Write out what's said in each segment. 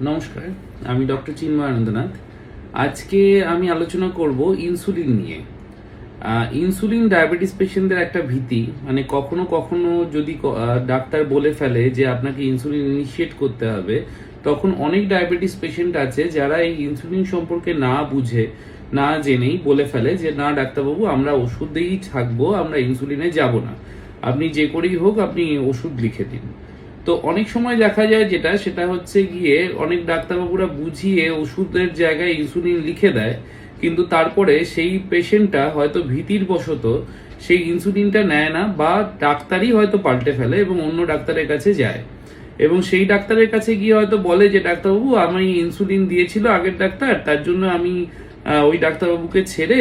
নমস্কার, আমি ডক্টর চিন্ময় আনন্দনাথ। আজকে আমি আলোচনা করব ইনসুলিন নিয়ে। ইনসুলিন ডায়াবেটিস পেশেন্টদের একটা ভীতি মানে কখনো কখনো যদি ডাক্তার বলে ফেলে যে আপনাকে ইনসুলিন ইনিশিয়েট করতে হবে, তখন অনেক ডায়াবেটিস পেশেন্ট আছে যারা এই ইনসুলিন সম্পর্কে না বুঝে, না জেনেই বলে ফেলে যে, না, ডাক্তারবাবু, আমরা ওষুধ দিয়েই থাকব, আমরা ইনসুলিনে যাব না। আপনি যে করেই হোক, আপনি ওষুধ লিখে দিন। তো অনেক সময় দেখা যায় যেটা, সেটা হচ্ছে গিয়ে অনেক ডাক্তারবাবুরা বুঝিয়ে ওষুধের জায়গায় ইনসুলিন লিখে দেয়, কিন্তু তারপরে সেই পেশেন্টটা হয়তো ভীতির বশত সেই ইনসুলিনটা নেয় না বা ডাক্তারই হয়তো পাল্টে ফেলে এবং অন্য ডাক্তারের কাছে যায়। এবং সেই ডাক্তারের কাছে গিয়ে হয়তো বলে যে, ডাক্তারবাবু, আমি ইনসুলিন দিয়েছিল আগের ডাক্তার, তার জন্য আমি ওই ডাক্তারবাবুকে ছেড়ে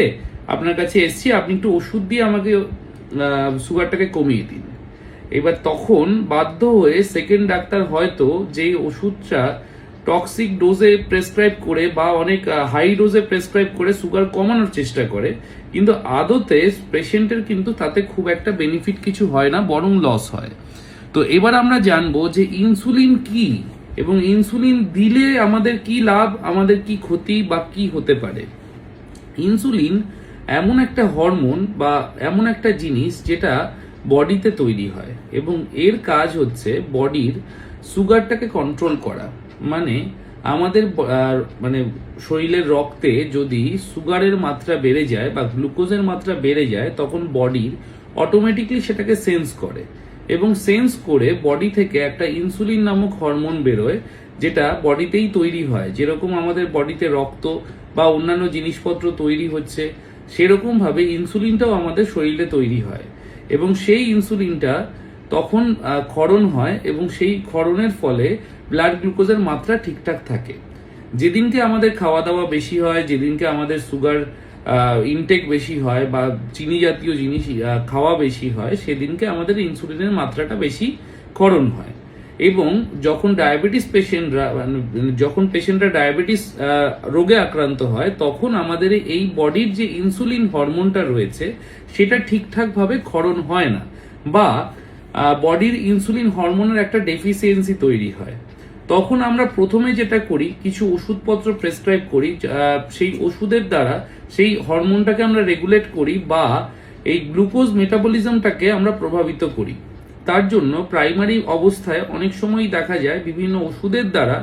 আপনার কাছে এসেছি, আপনি একটু ওষুধ দিয়ে আমাকে সুগারটাকে কমিয়ে দিন। এবার তখন বাধ্য হয়ে সেকেন্ড ডাক্তার হয়তো যেই ওষুধটা টক্সিক ডোজে প্রেসক্রাইব করে বা অনেক হাই ডোজে প্রেসক্রাইব করে সুগার কমানোর চেষ্টা করে, কিন্তু আদতে পেশেন্টের কিন্তু তাতে খুব একটা বেনিফিট কিছু হয় না, বরং লস হয়। তো এবার আমরা জানব যে ইনসুলিন কি এবং ইনসুলিন দিলে আমাদের কি লাভ, আমাদের কি ক্ষতি বা কি হতে পারে? ইনসুলিন এমন একটা হরমোন বা এমন একটা জিনিস যেটা বডিতে তৈরি হয় এবং এর কাজ হচ্ছে বডির সুগারটাকে কন্ট্রোল করা। মানে আমাদের মানে শরীরের রক্তে যদি সুগারের মাত্রা বেড়ে যায় বা গ্লুকোজের মাত্রা বেড়ে যায়, তখন বডির অটোমেটিকলি সেটাকে সেন্স করে এবং সেন্স করে বডি থেকে একটা ইনসুলিন নামক হরমোন বেরোয়, যেটা বডিতেই তৈরি হয়। যেরকম আমাদের বডিতে রক্ত বা অন্যান্য জিনিসপত্র তৈরি হচ্ছে সেরকম ভাবে ইনসুলিনটাও আমাদের শরীরে তৈরি হয়। এবং সেই ইনসুলিনটা তখন ক্ষরণ হয় এবং সেই ক্ষরণের ফলে ব্লাড গ্লুকোজের মাত্রা ঠিকঠাক থাকে। যেদিনকে আমাদের খাওয়া দাওয়া বেশি হয়, যেদিনকে আমাদের সুগার ইনটেক বেশি হয় বা চিনি জাতীয় জিনিস খাওয়া বেশি হয়, সেদিনকে আমাদের ইনসুলিনের মাত্রাটা বেশি ক্ষরণ হয়। এবং যখন ডায়াবেটিস পেশেন্টরা যখন পেশেন্টরা ডায়াবেটিস রোগে আক্রান্ত হয়, তখন আমাদের এই বডির যে ইনসুলিন হরমোনটা রয়েছে, সেটা ঠিকঠাকভাবে ক্ষরণ হয় না বা বডির ইনসুলিন হরমোনের একটা ডেফিসিয়েন্সি তৈরি হয়। তখন আমরা প্রথমে যেটা করি, কিছু ওষুধপত্র প্রেসক্রাইব করি সেই ওষুধের দ্বারা সেই হরমোনটাকে আমরা রেগুলেট করি বা এই গ্লুকোজ মেটাবলিজমটাকে আমরা প্রভাবিত করি। তার জন্য প্রাইমারি অবস্থায় অনেক সময় দেখা যায় বিভিন্ন ওষুধের দ্বারা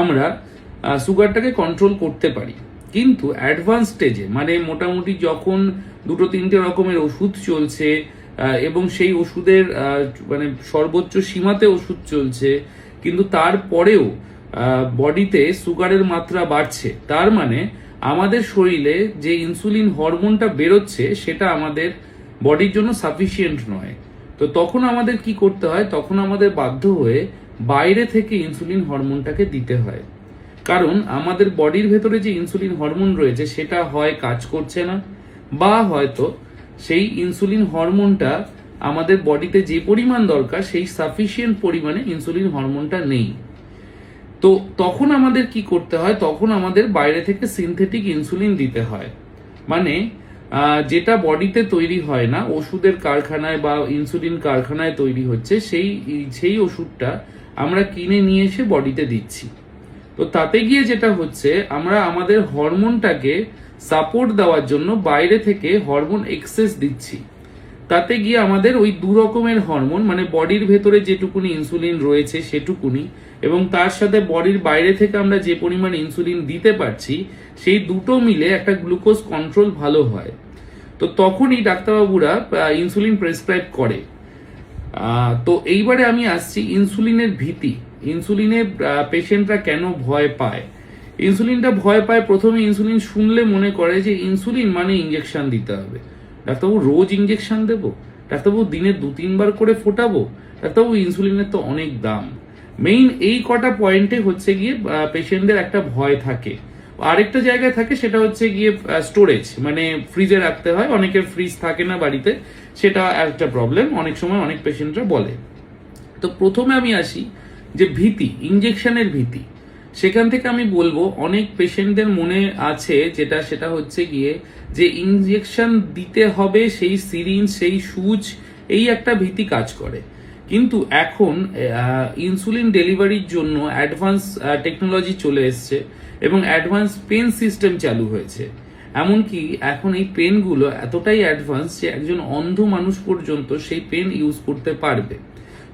আমরা সুগারটাকে কন্ট্রোল করতে পারি। কিন্তু অ্যাডভান্স স্টেজে মানে মোটামুটি যখন দুটো তিনটে রকমের ওষুধ চলছে এবং সেই ওষুধের মানে সর্বোচ্চ সীমাতে ওষুধ চলছে, কিন্তু তারপরেও বডিতে সুগারের মাত্রা বাড়ছে। তার মানে আমাদের শরীরে যে ইনসুলিন হরমোনটা বেরোচ্ছে, সেটা আমাদের বডির জন্য সাফিসিয়েন্ট নয়। তো তখন আমাদের কি করতে হয়? তখন আমাদের বাধ্য হয়ে বাইরে থেকে ইনসুলিন হরমোনটাকে দিতে হয়। কারণ আমাদের বডির ভেতরে যে ইনসুলিন হরমোন রয়েছে, সেটা হয় কাজ করছে না, বা হয়তো সেই ইনসুলিন হরমোনটা আমাদের বডিতে যে পরিমাণ দরকার, সেই সাফিসিয়েন্ট পরিমাণে ইনসুলিন হরমোনটা নেই। তো তখন আমাদের কি করতে হয়? তখন আমাদের বাইরে থেকে সিনথেটিক ইনসুলিন দিতে হয়। মানে যেটা বডিতে তৈরি হয় না, ওষুধের কারখানায় বা ইনসুলিন কারখানায় তৈরি হচ্ছে, সেই সেই ওষুধটা আমরা কিনে নিয়ে এসে বডিতে দিচ্ছি। তো তাতে গিয়ে যেটা হচ্ছে, আমরা আমাদের হরমোনটাকে সাপোর্ট দেওয়ার জন্য বাইরে থেকে হরমোন এক্সেস দিচ্ছি। তাতে গিয়ে আমাদের ওই দু রকমের হরমোন মানে বডির ভেতরে যেটুকুনি ইনসুলিন রয়েছে সেটুকুনি, এবং তার সাথে বডির বাইরে থেকে আমরা যে পরিমাণ ইনসুলিন দিতে পারছি সেই দুটো মিলে একটা গ্লুকোজ কন্ট্রোল ভালো হয়। তো তখনই ডাক্তারবাবুরা ইনসুলিন প্রেসক্রাইব করে। তো এইবারে আমি আসছি ইনসুলিনের ভীতি। ইনসুলিনে পেশেন্টরা কেন ভয় পায়? ইনসুলিনটা ভয় পায়, প্রথমে ইনসুলিন শুনলে মনে করে যে ইনসুলিন মানে ইঞ্জেকশন দিতে হবে। ডাক্তারবাবু রোজ ইঞ্জেকশন দেবো? ডাক্তারবাবু দিনে দু তিনবার করে ফোটাবো? ডাক্তারবাবু ইনসুলিনের তো অনেক দাম। মেইন এই কটা পয়েন্টে হচ্ছে গিয়ে পেশেন্টদের একটা ভয় থাকে। আরেকটা জায়গায় থাকে, সেটা হচ্ছে গিয়ে স্টোরেজ মানে ফ্রিজে রাখতে হয়। অনেকের ফ্রিজ থাকে না বাড়িতে, সেটা একটা প্রবলেম অনেক সময় অনেক পেশেন্টরা বলে। তো প্রথমে আমি আসি যে ভীতি ইঞ্জেকশনের ভীতি। সেখান থেকে আমি বলব, অনেক পেশেন্টদের মনে আছে যেটা, সেটা হচ্ছে গিয়ে যে ইঞ্জেকশন দিতে হবে, সেই সিরিঞ্জ সেই সুচ, এই একটা ভীতি কাজ করে। কিন্তু এখন ইনসুলিন ডেলিভারির জন্য অ্যাডভান্স টেকনোলজি চলে এসছে এবং অ্যাডভান্স পেন সিস্টেম চালু হয়েছে। এমনকি এখন এই পেনগুলো এতটাই অ্যাডভান্স যে একজন অন্ধ মানুষ পর্যন্ত সেই পেন ইউজ করতে পারবে।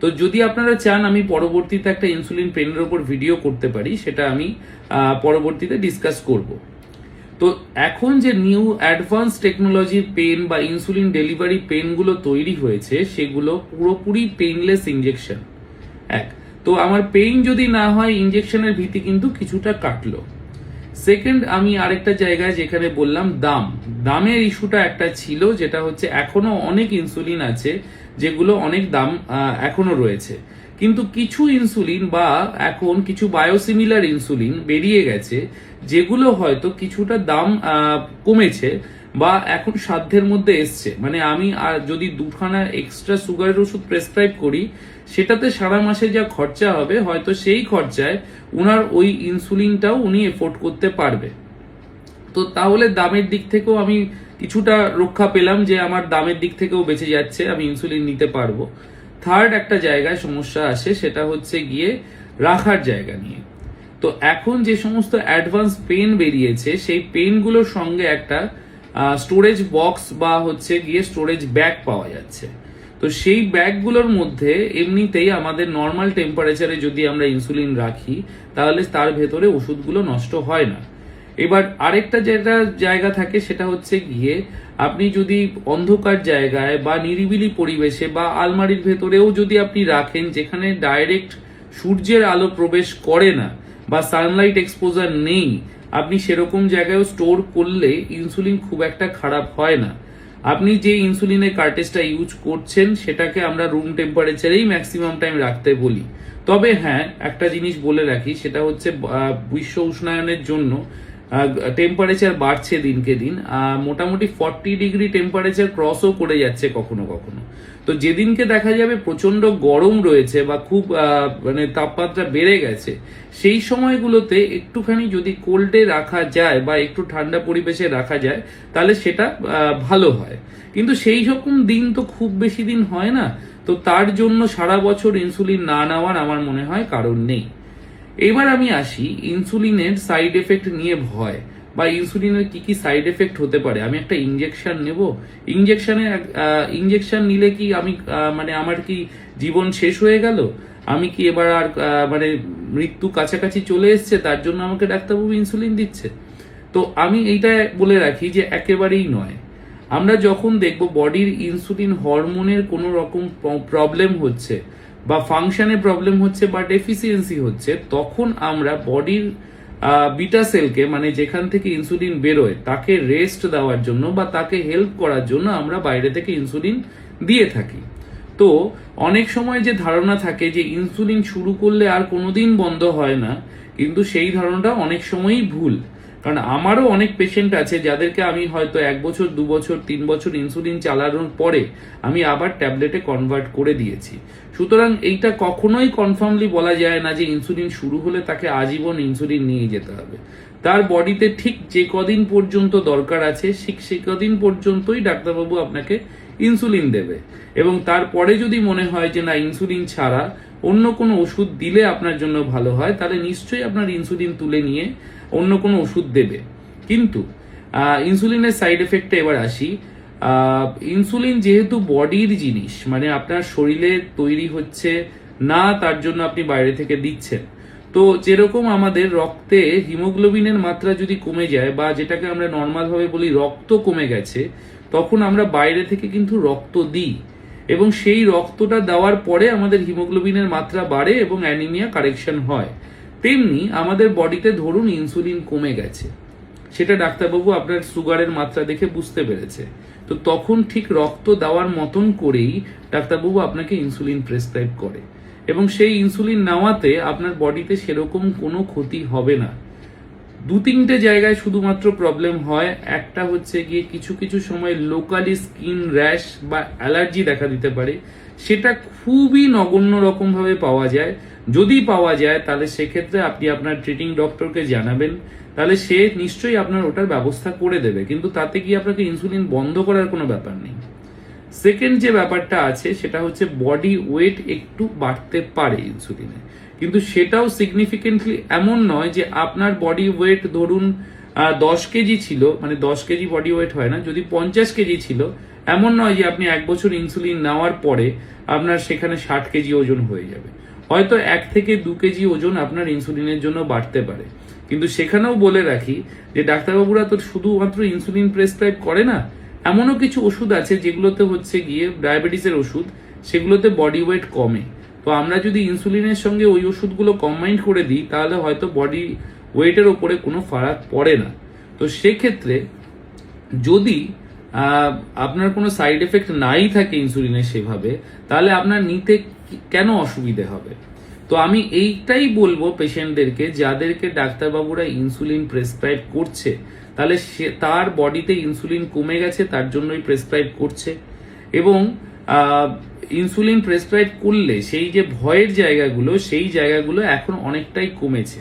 তো যদি আপনারা চান, আমি পরবর্তীতে একটা ইনসুলিন পেনের ওপর ভিডিও করতে পারি, সেটা আমি পরবর্তীতে ডিসকাস করব। তো এখন যে নিউ অ্যাডভান্স টেকনোলজির পেন বা ইনসুলিন ডেলিভারি পেনগুলো তৈরি হয়েছে, সেগুলো পুরোপুরি পেইনলেস ইঞ্জেকশন এক, তো আমার পেইন যদি না হয় ইঞ্জেকশনের ভীতি কিন্তু কিছুটা কাটলো। সেকেন্ড আমি আরেকটা জায়গায় যেখানে বললাম দাম। দামের ইস্যুটা একটা ছিল, যেটা হচ্ছে এখনও অনেক ইনসুলিন আছে যেগুলো অনেক দাম আহ, এখনও রয়েছে। কিন্তু কিছু ইনসুলিন বা এখন কিছু বায়োসিমিলার ইনসুলিন বেরিয়ে গেছে যেগুলো হয়তো কিছুটা দাম কমেছে বা এখন সাধ্যের মধ্যে এসছে। মানে আমি আর যদি দুখানা এক্সট্রা সুগারের ওষুধ প্রেসক্রাইব করি সেটাতে সারা মাসে যা খরচা হবে হয়তো সেই খরচায় উনার ওই ইনসুলিনটাও উনি এফোর্ড করতে পারবে। তো তাহলে দামের দিক থেকেও আমি কিছুটা রক্ষা পেলাম যে আমার দামের দিক থেকেও বেঁচে যাচ্ছে, আমি ইনসুলিন নিতে পারব। থার্ড একটা জায়গায় সমস্যা আসে, সেটা হচ্ছে গিয়ে রাখার জায়গা নিয়ে। তো এখন যে সমস্ত অ্যাডভান্স পেন বেরিয়েছে, সেই পেনগুলোর সঙ্গে একটা স্টোরেজ বক্স বা হচ্ছে গিয়ে স্টোরেজ ব্যাগ পাওয়া যাচ্ছে। তো সেই ব্যাগগুলোর মধ্যে এমনিতেই আমাদের নর্মাল টেম্পারেচারে যদি আমরা ইনসুলিন রাখি, তাহলে তার ভেতরে ওষুধগুলো নষ্ট হয় না। এবার আরেকটা যেটা জায়গা থাকে সেটা হচ্ছে গিয়ে আপনি যদি অন্ধকার জায়গায় বা নিরিবিলি পরিবেশে বা আলমারির ভেতরেও যদি আপনি রাখেন যেখানে ডাইরেক্ট সূর্যের আলো প্রবেশ করে না বা সানলাইট এক্সপোজার নেই, আপনি সেরকম জায়গায়ও স্টোর করলে ইনসুলিন খুব একটা খারাপ হয় না। আপনি যে ইনসুলিনের কার্টেজটা ইউজ করছেন সেটাকে আমরা রুম টেম্পারেচারেই ম্যাক্সিমাম টাইম রাখতে বলি। তবে হ্যাঁ একটা জিনিস বলে রাখি, সেটা হচ্ছে বিশ্ব উষ্ণায়নের জন্য টেম্পারেচার বাড়ছে দিনকে দিন মোটামুটি ফর্টি ডিগ্রি টেম্পারেচার ক্রসও করে যাচ্ছে কখনো কখনো। তো যেদিনকে দেখা যাবে প্রচণ্ড গরম রয়েছে বা খুব মানে তাপমাত্রা বেড়ে গেছে, সেই সময়গুলোতে একটুখানি যদি কোল্ডে রাখা যায় বা একটু ঠান্ডা পরিবেশে রাখা যায়, তাহলে সেটা ভালো হয়। কিন্তু সেই রকম দিন তো খুব বেশি দিন হয় না। তো তার জন্য সারা বছর ইনসুলিন না নেওয়ার আমার মনে হয় কারণ নেই। এবার আমি আসি ইনসুলিনের সাইড এফেক্ট নিয়ে ভয়। বা ইনসুলিনের কি কি সাইড এফেক্ট হতে পারে? আমি একটা ইঞ্জেকশন নেব। ইঞ্জেকশনে ইঞ্জেকশন নিলে কি আমি মানে আমার কি জীবন শেষ হয়ে গেল? আমি কি এবার আর মানে মৃত্যু কাছাকাছি চলে এসছে? তার জন্য আমাকে ডাক্তারবাবু ইনসুলিন দিচ্ছে। তো আমি এইটা বলে রাখি যে একেবারেই নয়। আমরা যখন দেখব বডির ইনসুলিন হরমোনের কোনো রকম প্রবলেম হচ্ছে বা ফাংশনে প্রবলেম হচ্ছে বা ডেফিসিয়েন্সি হচ্ছে, তখন আমরা বডির বিটা সেলকে মানে যেখান থেকে ইনসুলিন বেরোয়, তাকে রেস্ট দেওয়ার জন্য বা তাকে হেল্প করার জন্য আমরা বাইরে থেকে ইনসুলিন দিয়ে থাকি। তো, অনেক সময় যে ধারণা থাকে যে ইনসুলিন শুরু করলে আর কোনোদিন বন্ধ হয় না, কিন্তু সেই ধারণাটা অনেক সময়ই ভুল। কারণ আমারও অনেক পেশেন্ট আছে যাদেরকে আমি হয়তো এক বছর, দু বছর, তিন বছর ইনসুলিন চালানোর পরে আমি আবার ট্যাবলেটে কনভার্ট করে দিয়েছি। সুতরাং এইটা কখনোই কনফার্মলি বলা যায় না যে ইনসুলিন শুরু হলে তাকে আজীবন ইনসুলিন নিয়ে যেতে হবে। তার বডিতে ঠিক যে কদিন পর্যন্ত দরকার আছে, ঠিক সে কদিন পর্যন্তই ডাক্তারবাবু আপনাকে ইনসুলিন দেবে। এবং তারপরে যদি মনে হয় যে না ইনসুলিন ছাড়া অন্য কোনো ওষুধ দিলে আপনার জন্য ভালো হয়, তাহলে নিশ্চয়ই আপনার ইনসুলিন তুলে নিয়ে অন্য কোনো ওষুধ দেবে। কিন্তু ইনসুলিনের সাইড এফেক্টটা এবার আসি। ইনসুলিন যেহেতু বডির জিনিস মানে আপনার শরীরে তৈরি হচ্ছে না, তার জন্য আপনি বাইরে থেকে দিচ্ছেন। তো যেরকম আমাদের রক্তে হিমোগ্লোবিনের মাত্রা যদি কমে যায় বা যেটাকে আমরা নর্মাল ভাবে বলি রক্ত কমে গেছে, তখন আমরা বাইরে থেকে কিন্তু রক্ত দিই। এবং সেই রক্তটা দেওয়ার পরে আমাদের হিমোগ্লোবিনের মাত্রা বাড়ে এবং অ্যানিমিয়া কারেকশন হয়। তেমনি আমাদের বডিতে ধরুন ইনসুলিন কমে গেছে। সেটা ডাক্তারবাবু আপনার সুগারের মাত্রা দেখে বুঝতে পেরেছে। তো তখন ঠিক রক্ত দেওয়ার মতন করেই ডাক্তারবাবু আপনাকে ইনসুলিন প্রেসক্রাইব করে। এবং সেই ইনসুলিন নেওয়াতে আপনার বডিতে সেরকম কোনো ক্ষতি হবে না। দু তিনটে জায়গায় শুধুমাত্র প্রবলেম হয়। একটা হচ্ছে গিয়ে কিছু কিছু সময় লোকালি স্কিন র্যাশ বা অ্যালার্জি দেখা দিতে পারে। সেটা খুবই নগণ্য রকমভাবে পাওয়া যায়। যদি পাওয়া যায়, তাহলে সেক্ষেত্রে আপনি আপনার ট্রিটিং ডক্টরকে জানাবেন। তাহলে সে নিশ্চয়ই আপনার ওটার ব্যবস্থা করে দেবে। কিন্তু তাতে কি আপনাকে ইনসুলিন বন্ধ করার কোনো ব্যাপার নেই। সেকেন্ড যে ব্যাপারটা আছে, সেটা হচ্ছে বডি ওয়েট একটু বাড়তে পারে ইনসুলিনে কিন্তু সেটাও সিগনিফিকেন্টলি এমন নয় যে আপনার বডি ওয়েট ধরুন দশ কেজি ছিল মানে দশ কেজি বডি ওয়েট হয় না, যদি পঞ্চাশ কেজি ছিল, এমন নয় যে আপনি এক বছর ইনসুলিন নেওয়ার পরে আপনার সেখানে ষাট কেজি ওজন হয়ে যাবে। হয়তো এক থেকে দু কেজি ওজন আপনার ইনসুলিনের জন্য বাড়তে পারে। কিন্তু সেখানেও বলে রাখি যে ডাক্তারবাবুরা তো শুধুমাত্র ইনসুলিন প্রেসক্রাইব করে না, এমনও কিছু ওষুধ আছে যেগুলোতে হচ্ছে গিয়ে ডায়াবেটিসের ওষুধ, সেগুলোতে বডি ওয়েট কমে। তো আমরা যদি ইনসুলিনের সঙ্গে ওই ওষুধগুলো কম্বাইন্ড করে দিই, তাহলে হয়তো বডি ওয়েটের ওপরে কোনো ফারাক পড়ে না। তো সেক্ষেত্রে যদি আপনার কোনো সাইড এফেক্ট নাই থাকে ইনসুলিনের সেভাবে, তাহলে আপনার নিতে কেন অসুবিধে হবে? তো আমি এইটাই বলব পেশেন্টদেরকে যাদেরকে ডাক্তারবাবুরা ইনসুলিন প্রেসক্রাইব করছে, তাহলে সে, তার বডিতে ইনসুলিন কমে গেছে, তার জন্যই প্রেসক্রাইব করছে। এবং ইনসুলিন প্রেসক্রাইব করলে সেই যে ভয়ের জায়গাগুলো, সেই জায়গাগুলো এখন অনেকটাই কমেছে।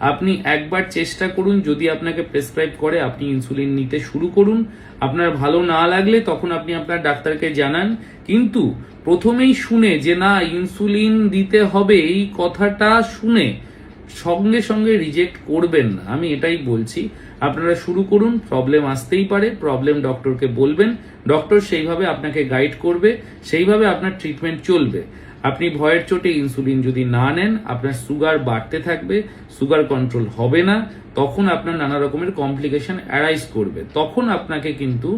আপনি একবার চেষ্টা করুন, যদি আপনাকে প্রেসক্রাইব করে, আপনি ইনসুলিন নিতে শুরু করুন। আপনার ভালো না লাগলে তখন আপনি আপনার ডাক্তারকে জানান। কিন্তু প্রথমেই শুনে যে না ইনসুলিন দিতে হবে এই কথাটা শুনে সঙ্গে সঙ্গে রিজেক্ট করবেন না। আমি এটাই বলছি। আপনারা শুরু করুন প্রবলেম আসতেই পারে প্রবলেম ডক্টরকে বলবেন ডক্টর সেইভাবে আপনাকে গাইড করবে, সেইভাবে আপনার ট্রিটমেন্ট চলবে। আপনি ভয়ের চোটে ইনসুলিন যদি না নেন, আপনার সুগার বাড়তে থাকবে সুগার কন্ট্রোল হবে না, তখন আপনার নানা রকমের কমপ্লিকেশন অ্যারাইজ করবে। তখন আপনাকে কিন্তু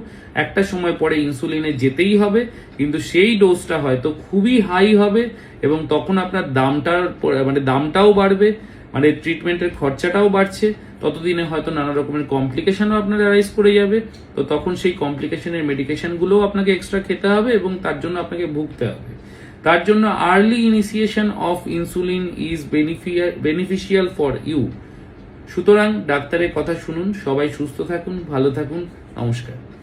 একটা সময় পরে ইনসুলিনে যেতেই হবে, কিন্তু সেই ডোজটা হয়তো খুবই হাই হবে এবং তখন আপনার দামটার মানে দামটাও বাড়বে মানে ট্রিটমেন্টের খরচাটাও বাড়ছে। ততদিনে হয়তো নানা রকমের কমপ্লিকেশনও আপনার অ্যারাইজ করে যাবে। তো তখন সেই কমপ্লিকেশনের মেডিকেশনগুলোও আপনাকে এক্সট্রা খেতে হবে এবং তার জন্য আপনাকে ভুগতে হবে। তার জন্য early initiation of insulin is beneficial for you সুতরাং ডাক্তারের কথা শুনুন, সবাই সুস্থ থাকুন, ভালো থাকুন, নমস্কার।